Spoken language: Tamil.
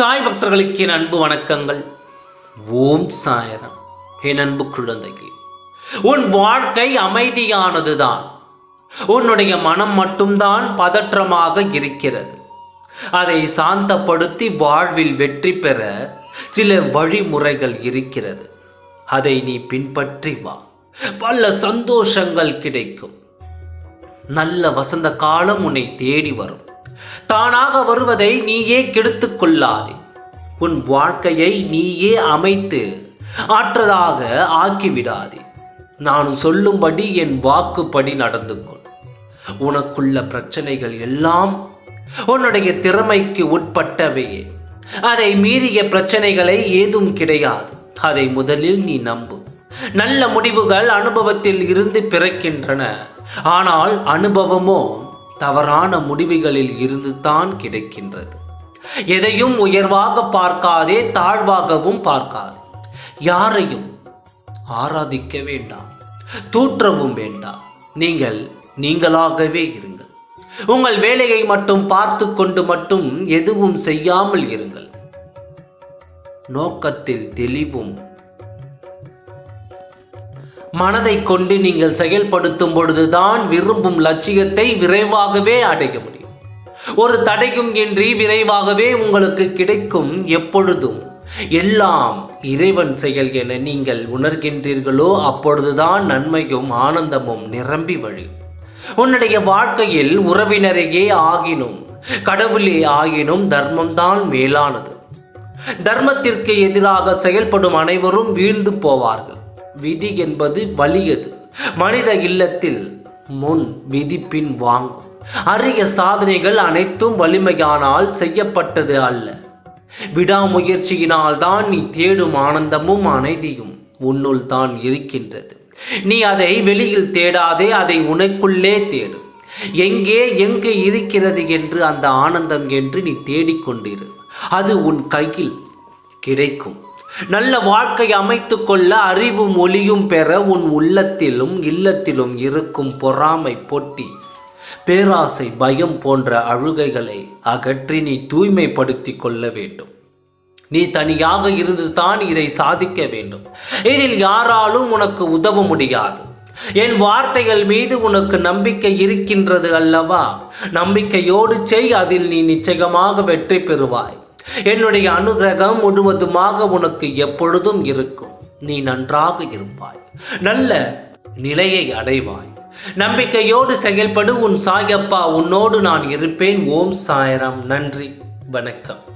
சாய் பக்தர்களுக்கு என் அன்பு வணக்கங்கள். ஓம் சாயரம். என் அன்பு குழந்தைக்கு உன் வாழ்க்கை அமைதியானதுதான். உன்னுடைய மனம் மட்டும்தான் பதற்றமாக இருக்கிறது. அதை சாந்தப்படுத்தி வாழ்வில் வெற்றி பெற சில வழிமுறைகள் இருக்கிறது. அதை நீ பின்பற்றி வா. பல சந்தோஷங்கள் கிடைக்கும். நல்ல வசந்த காலம் உன்னை தேடி வரும். தானாக வருவதை நீயே கெடுத்து கொள்ளாதே. உன் வாழ்க்கையை நீயே அமைத்து ஆற்றதாக ஆக்கிவிடாதே. நான் சொல்லும்படி என் வாக்குப்படி நடந்து கொள் உனக்குள்ள பிரச்சனைகள் எல்லாம் உன்னுடைய திறமைக்கு உட்பட்டவையே. அதை மீறிய பிரச்சனைகளை ஏதும் கிடையாது. அதை முதலில் நீ நம்பு. நல்ல முடிவுகள் அனுபவத்தில் இருந்து பிறக்கின்றன. ஆனால் அனுபவமோ தவறான முடிவுகளில் இருந்து தான் கிடைக்கின்றது. எதையும் உயர்வாக பார்க்காதே தாழ்வாகவும் பார்க்காது. யாரையும் ஆராதிக்க வேண்டாம் தூற்றவும் வேண்டாம். நீங்கள் நீங்களாகவே இருங்கள். உங்கள் வேலையை மட்டும் பார்த்து கொண்டு மட்டும் எதுவும் செய்யாமல் இருங்கள். நோக்கத்தில் தெளிவும் மனதை கொண்டு நீங்கள் செயல்படுத்தும் பொழுதுதான் விரும்பும் லட்சியத்தை விரைவாகவே அடைய முடியும். ஒரு தடையும் இன்றி விரைவாகவே உங்களுக்கு கிடைக்கும் எப்பொழுதும் எல்லாம் இறைவன் செயல் என நீங்கள் உணர்கின்றீர்களோ அப்பொழுதுதான் நன்மையும் ஆனந்தமும் நிரம்பி வழியும். உன்னுடைய வாழ்க்கையில் உறவினரையே ஆகினும் கடவுளே ஆகினும் தர்மம்தான் மேலானது. தர்மத்திற்கு எதிராக செயல்படும் அனைவரும் வீழ்ந்து போவார்கள். விதி என்பது வலியது. மனித இல்லத்தில் முன் விதி பின் வாங்கும். அரிய சாதனைகள் அனைத்தும் வலிமையானால் செய்யப்பட்டது அல்ல. விடாமுயற்சியினால் தான் நீ தேடும் ஆனந்தமும் அமைதியும் உன்னுள் தான் இருக்கின்றது. நீ அதை வெளியில் தேடாதே அதை உனக்குள்ளே தேடு. எங்கே எங்கே இருக்கிறது என்று அந்த ஆனந்தம் என்று நீ தேடிக்கொண்டிரு. அது உன் கையில் கிடைக்கும். நல்ல வாழ்க்கை அமைத்து கொள்ள அறிவும் மொழியும் பெற உன் உள்ளத்திலும் இல்லத்திலும் இருக்கும் பொறாமை பொட்டி பேராசை பயம் போன்ற அழுகைகளை அகற்றி நீ தூய்மைப்படுத்தி கொள்ள வேண்டும். நீ தனியாக இருந்து தான் இதை சாதிக்க வேண்டும். இதில் யாராலும் உனக்கு உதவ முடியாது. என் வார்த்தைகள் மீது உனக்கு நம்பிக்கை இருக்கின்றது அல்லவா? நம்பிக்கையோடு செய் அதில் நீ நிச்சயமாக வெற்றி பெறுவாய். என்னுடைய அனுகிரகம் முழுவதுமாக உனக்கு எப்பொழுதும் இருக்கும். நீ நன்றாக இருப்பாய். நல்ல நிலையை அடைவாய். நம்பிக்கையோடு செயல்படு. உன் சாயப்பா உன்னோடு நான் இருப்பேன். ஓம் சாயரம். நன்றி. வணக்கம்.